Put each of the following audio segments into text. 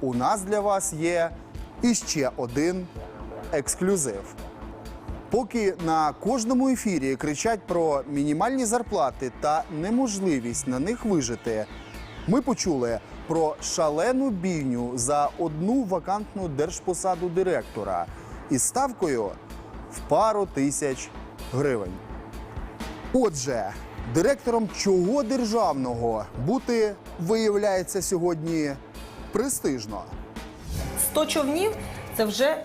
у нас для вас є іще один ексклюзив. Поки на кожному ефірі кричать про мінімальні зарплати та неможливість на них вижити, ми почули про шалену бійню за одну вакантну держпосаду директора із ставкою в пару тисяч гривень. Отже, директором чого державного бути виявляється сьогодні престижно. 100 човнів це вже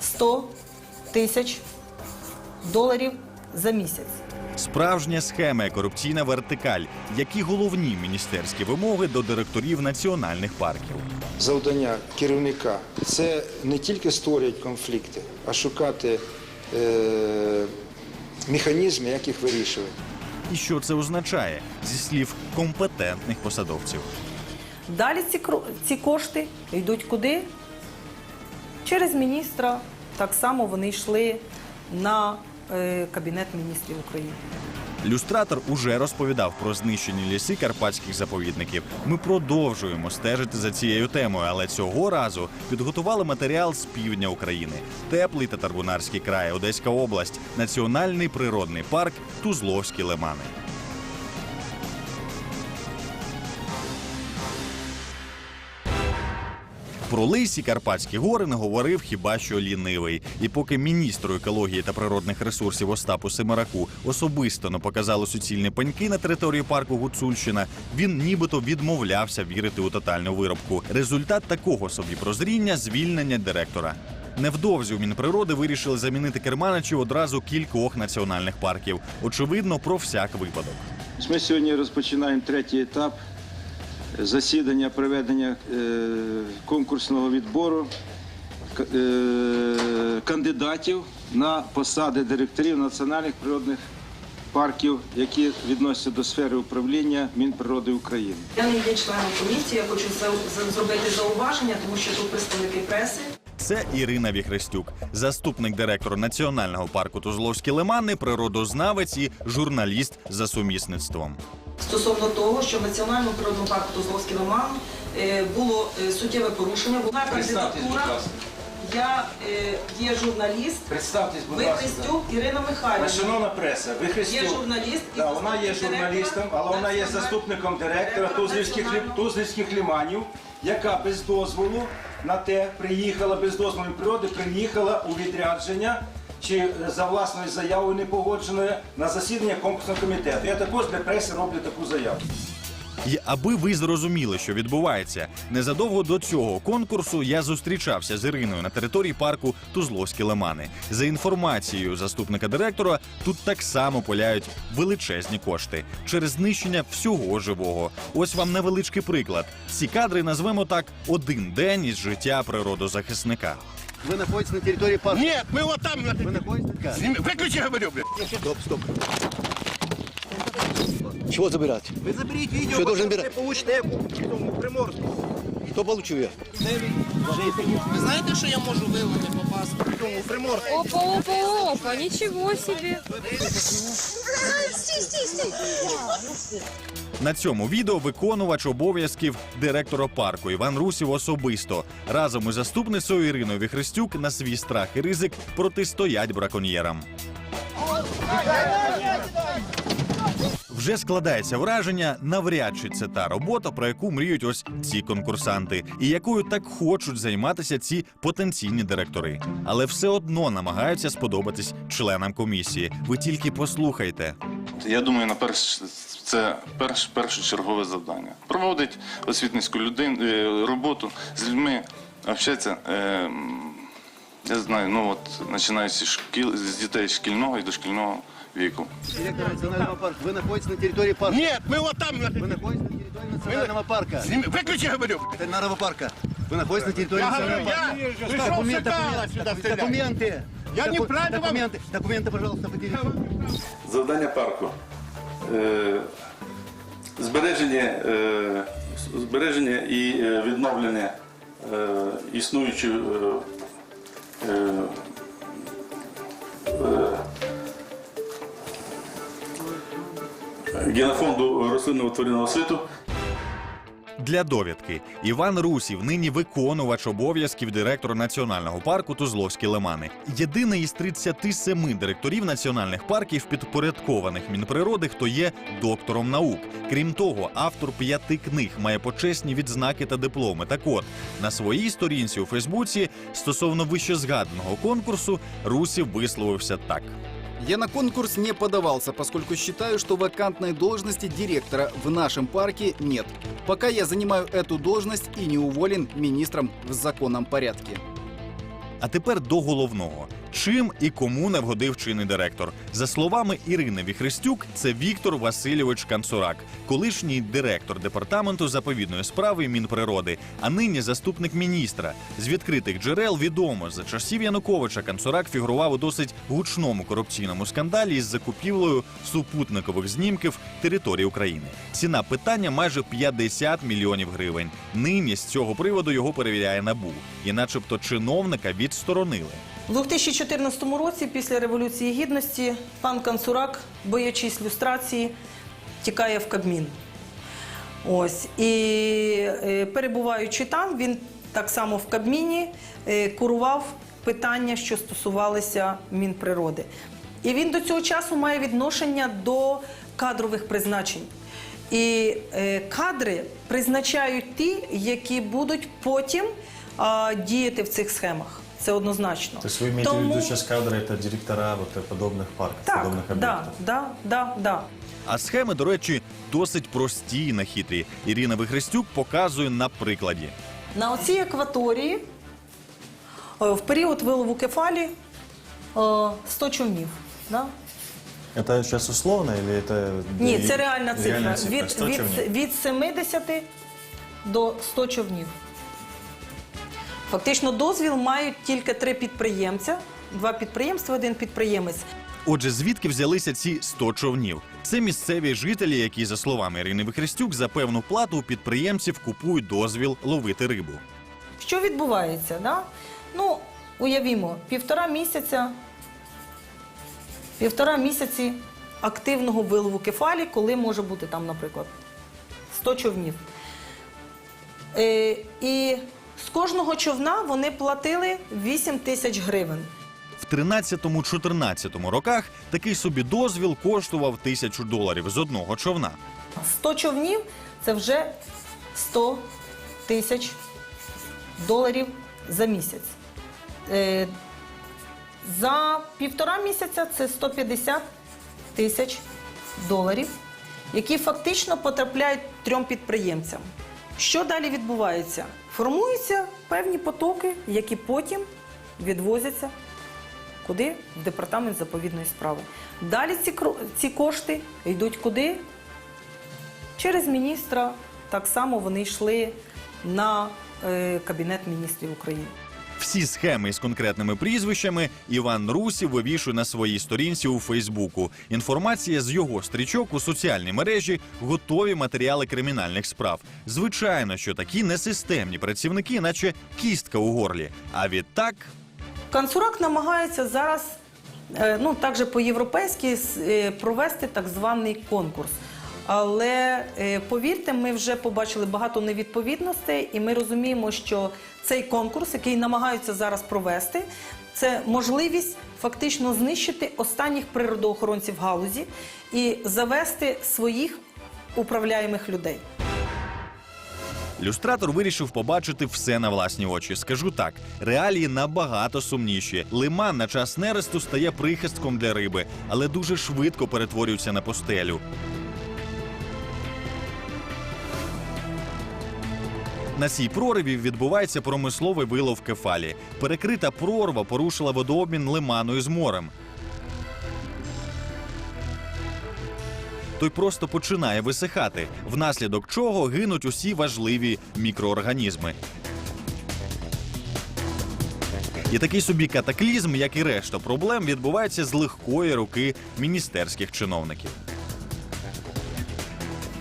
100 тисяч доларів за місяць. Справжня схема і корупційна вертикаль. Які головні міністерські вимоги до директорів національних парків? завдання керівника це не тільки створювати конфлікти, а шукати е, механізми, як їх вирішувати. І що це означає зі слів компетентних посадовців? Далі ці, ці кошти йдуть куди? Через міністра. Так само вони йшли на е, Кабінет міністрів України. Люстратор уже розповідав про знищені ліси карпатських заповідників. Ми продовжуємо стежити за цією темою, але цього разу підготували матеріал з півдня України: теплий татарбунарський край, Одеська область, національний природний парк Тузловські лимани. Про лисі Карпатські гори не говорив хіба що лінивий. І поки міністру екології та природних ресурсів Остапу Семераку особисто не показали суцільні пеньки на території парку Гуцульщина, він нібито відмовлявся вірити у тотальну виробку. Результат такого собі прозріння звільнення директора. Невдовзі у Мінприроди вирішили замінити керманичів одразу кількох національних парків. Очевидно, про всяк випадок. Ми сьогодні розпочинаємо третій етап засідання проведення е, конкурсного відбору е, кандидатів на посади директорів національних природних парків, які відносяться до сфери управління Мінприроди України. Я не є членом комісії, я хочу зробити зауваження, тому що тут представники преси. Це Ірина Віхрестюк, заступник директора національного парку Тузловські лимани, природознавець і журналіст за сумісництвом. Стосовно того, що в Національному природному парку Тузловський лиман е, було е, суттєве порушення, була кандидатура. Я е, є журналіст. Представтесь, Ви Христюк Ірина Михайлівна. Шановна преса, ви Христюк. Є журналіст і Да, вона є журналістом, але вона є заступником директора директора Тузлівських, Тузлівських ліманів, яка без дозволу на те приїхала, без дозволу природи, приїхала у відрядження чи за власною заявою непогодженою на засідання конкурсного комітету. Я також для преси роблю таку заяву. І аби ви зрозуміли, що відбувається, незадовго до цього конкурсу я зустрічався з Іриною на території парку Тузловські лимани. За інформацією заступника директора, тут так само поляють величезні кошти через знищення всього живого. Ось вам невеличкий приклад. Ці кадри назвемо так один день із життя природозахисника. Вы находитесь на территории парка. Нет, мы вот там. Вы находитесь как? Сними- Выключи, говорю, блядь. Стоп, стоп. Чего забирать? Ви заберіть відео, Що должен брати? получите в Приморську. Кто получил я? Ви знаєте, що я можу вилити попасти в цьому в Приморську? Опа, опа, опа, ничего себе. На цьому відео виконувач обов'язків директора парку Іван Русів особисто разом із заступницею Іриною Віхрестюк на свій страх і ризик протистоять браконьєрам. Вже складається враження, навряд чи це та робота, про яку мріють ось ці конкурсанти, і якою так хочуть займатися ці потенційні директори. Але все одно намагаються сподобатись членам комісії. Ви тільки послухайте. Я думаю, на перш це перш, першочергове завдання. Проводить освітницьку людину е, роботу з людьми, общатися. Е, я знаю, ну от починаючи шкіл з дітей шкільного і дошкільного віку. Директор национального парка. Вы находитесь на территории парка. Нет, мы вот там. Вы находитесь на территории национального парка. Сними- Выключи, говорю. Ветеринарного парка. Вы находитесь на территории Я национального говорю, парка. я пришел Документы, сюда документы, сюда стрелять. документы. Я Доку- неправильно вам- Документы, документы, пожалуйста, по территории. Завдання парку. Е, збереження, е, збереження і е, відновлення е, існуючої генофонду рослинного тваринного світу Для довідки Іван Русів, нині виконувач обов'язків директора національного парку Тузловські лимани. Єдиний із 37 директорів національних парків, підпорядкованих Мінприроди, хто є доктором наук. Крім того, автор п'яти книг має почесні відзнаки та дипломи. Так от на своїй сторінці у Фейсбуці стосовно вищезгаданого конкурсу Русів висловився так. Я на конкурс не подавался, поскольку считаю, что вакантной должности директора в нашем парке нет. Пока я занимаю эту должность и не уволен министром в законном порядке. А тепер до головного. Чим і кому не вгодив чинний директор? За словами Ірини Віхрестюк, це Віктор Васильович Канцурак, колишній директор департаменту заповідної справи Мінприроди, а нині заступник міністра. З відкритих джерел відомо за часів Януковича Канцурак фігурував у досить гучному корупційному скандалі із закупівлею супутникових знімків території України. Ціна питання майже 50 мільйонів гривень. Нині з цього приводу його перевіряє набу, і, начебто, чиновника відсторонили. У 2014 році, після Революції Гідності, пан Канцурак, боячись люстрації, тікає в Кабмін. Ось. І е, перебуваючи там, він так само в Кабміні е, курував питання, що стосувалися Мінприроди. І він до цього часу має відношення до кадрових призначень. І е, кадри призначають ті, які будуть потім діяти в цих схемах. Це однозначно. То есть вы имеете в виду сейчас кадры, это директора вот подобных парков, Так, подобных объектов? да, да, да, да. А схеми, до речі, досить прості і нахитрі. Ірина Вихрестюк показує на прикладі. На оцій акваторії е, в період вилову кефалі е, 100 човнів. Да? Это сейчас условно или это... Ні, и- це реальна цифра. реальная цифра? Від, 100 від, човнів? від 70 до 100 човнів. Фактично дозвіл мають тільки три підприємця, два підприємства, один підприємець. Отже, звідки взялися ці 100 човнів? Це місцеві жителі, які, за словами Ірини Вихрестюк, за певну плату у підприємців купують дозвіл ловити рибу. Що відбувається? Да? Ну, уявімо, півтора місяця, півтора місяці активного вилову кефалі, коли може бути там, наприклад, 100 човнів. Е, і з кожного човна вони платили 8 тисяч гривень. В 13-14 роках такий собі дозвіл коштував тисячу доларів з одного човна. 100 човнів це вже 100 тисяч доларів за місяць. Е, За півтора місяця це 150 тисяч доларів, які фактично потрапляють трьом підприємцям. Що далі відбувається? Формуються певні потоки, які потім відвозяться куди? В департамент заповідної справи. Далі ці, ці кошти йдуть куди? Через міністра так само вони йшли на е, Кабінет міністрів України. Всі схеми із конкретними прізвищами Іван Русів вивішує на своїй сторінці у Фейсбуку. Інформація з його стрічок у соціальній мережі готові матеріали кримінальних справ. Звичайно, що такі несистемні працівники, наче кістка у горлі. А відтак Канцурак намагається зараз, е, ну так же по-європейськи, е, провести так званий конкурс. Але е, повірте, ми вже побачили багато невідповідностей, і ми розуміємо, що цей конкурс, який намагаються зараз провести, це можливість фактично знищити останніх природоохоронців галузі і завести своїх управляємих людей. люстратор вирішив побачити все на власні очі. Скажу так: реалії набагато сумніші. Лиман на час нересту стає прихистком для риби, але дуже швидко перетворюється на постелю. На цій прориві відбувається промисловий вилов кефалі. Перекрита прорва порушила водообмін лиману з морем. Той просто починає висихати, внаслідок чого гинуть усі важливі мікроорганізми. І такий собі катаклізм, як і решта проблем, відбувається з легкої руки міністерських чиновників.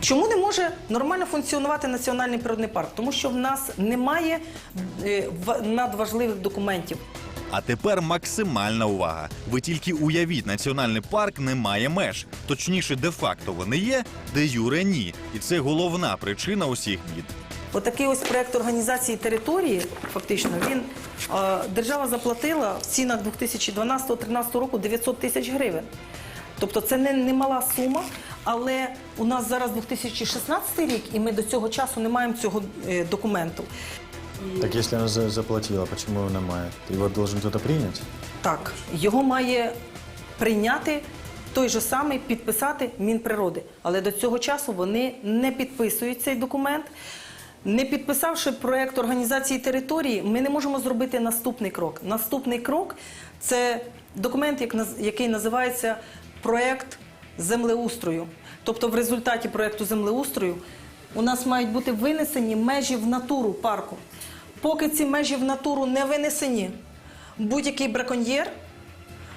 Чому не може нормально функціонувати національний природний парк? Тому що в нас немає е, надважливих документів. А тепер максимальна увага. Ви тільки уявіть, національний парк не має меж. Точніше, де-факто вони є, де юре ні. І це головна причина усіх бід. Отакий ось проект організації території, фактично, він е, держава заплатила в цінах 2012-2013 року 900 тисяч гривень. Тобто це не, не мала сума, але у нас зараз 2016 рік, і ми до цього часу не маємо цього е, документу. Так если она за- заплатила, почему его немає? Его должен кто-то принять? Так, його має прийняти той же самий, підписати Мінприроди. Але до цього часу вони не підписують цей документ. Не підписавши проєкт організації території, ми не можемо зробити наступний крок. Наступний крок це документ, як наз- який називається проєкт землеустрою. Тобто, в результаті проєкту землеустрою у нас мають бути винесені межі в натуру парку. Поки ці межі в натуру не винесені, будь-який браконьєр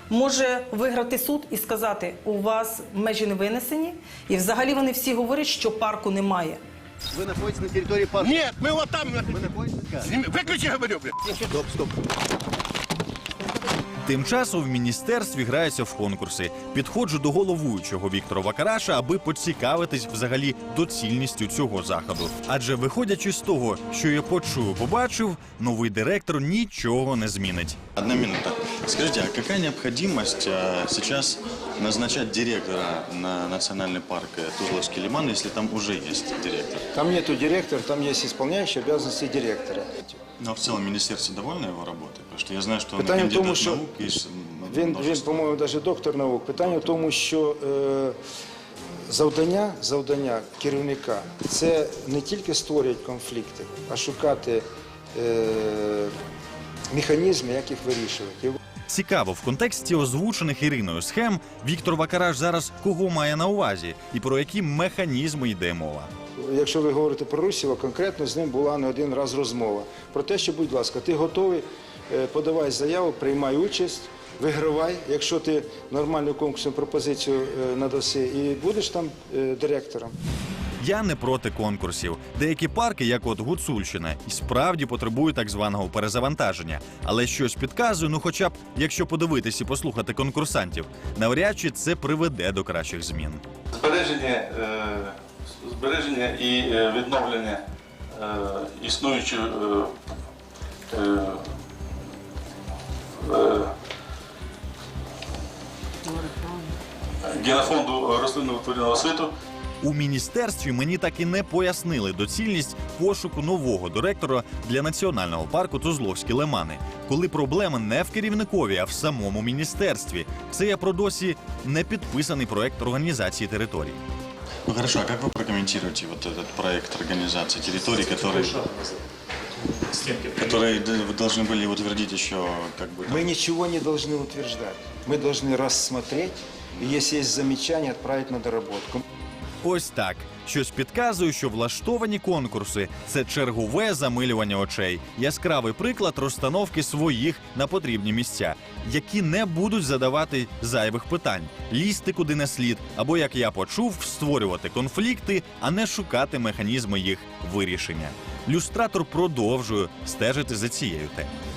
може виграти суд і сказати, у вас межі не винесені, і взагалі вони всі говорять, що парку немає. Вы находитесь на территории парка. Нет, мы вот там. Вы находитесь как? Сними- Выключи, говорю, блядь. Стоп, стоп. Тим часом в міністерстві граються в конкурси. Підходжу до головуючого Віктора Вакараша, аби поцікавитись взагалі доцільністю цього заходу. Адже виходячи з того, що я почую, побачив, новий директор нічого не змінить. Одна минута. Скажите, а какая необходимость а, сейчас назначать директора на национальный парк э, Тузловский лиман, если там уже есть директор? Там нету директора, там есть исполняющий обязанности директора. Но в целом министерство довольно его работой? Потому что я знаю, что он Питання в кандидат тому, що наук с- Він, він множество. по-моєму, навіть доктор наук. Питання в тому, що е, завдання, завдання керівника це не тільки створювати конфлікти, а шукати е, механізми, як їх вирішувати. Цікаво, в контексті озвучених Іриною схем Віктор Вакараш зараз кого має на увазі і про які механізми йде мова. Якщо ви говорите про Русєва, конкретно з ним була не один раз розмова про те, що, будь ласка, ти готовий, е, подавай заяву, приймай участь, вигравай, якщо ти нормальну конкурсну пропозицію е, надаси, і будеш там е, директором. Я не проти конкурсів. Деякі парки, як от Гуцульщина, і справді потребують так званого перезавантаження. Але щось підказує, ну хоча б якщо подивитись і послухати конкурсантів, навряд чи це приведе до кращих змін. Збереження, е, збереження і е, відновлення е, існуючої е, е, е, генофонду рослинного тваринного світу У міністерстві мені так і не пояснили доцільність пошуку нового директора для національного парку Тузловські лимани, коли проблема не в керівникові, а в самому міністерстві. Це я про досі не підписаний проект організації територій. Ну хорошо, а как вы прокомментируете вот этот проект организации территорий, который, который д- вы должны были утвердить еще как бы там, Мы ничего не должны утверждать. Мы должны рассмотреть, и если есть замечания, отправить на доработку. Ось так. Щось підказує, що влаштовані конкурси це чергове замилювання очей, яскравий приклад розстановки своїх на потрібні місця, які не будуть задавати зайвих питань, лізти куди не слід, або як я почув, створювати конфлікти, а не шукати механізми їх вирішення. Люстратор продовжує стежити за цією темою.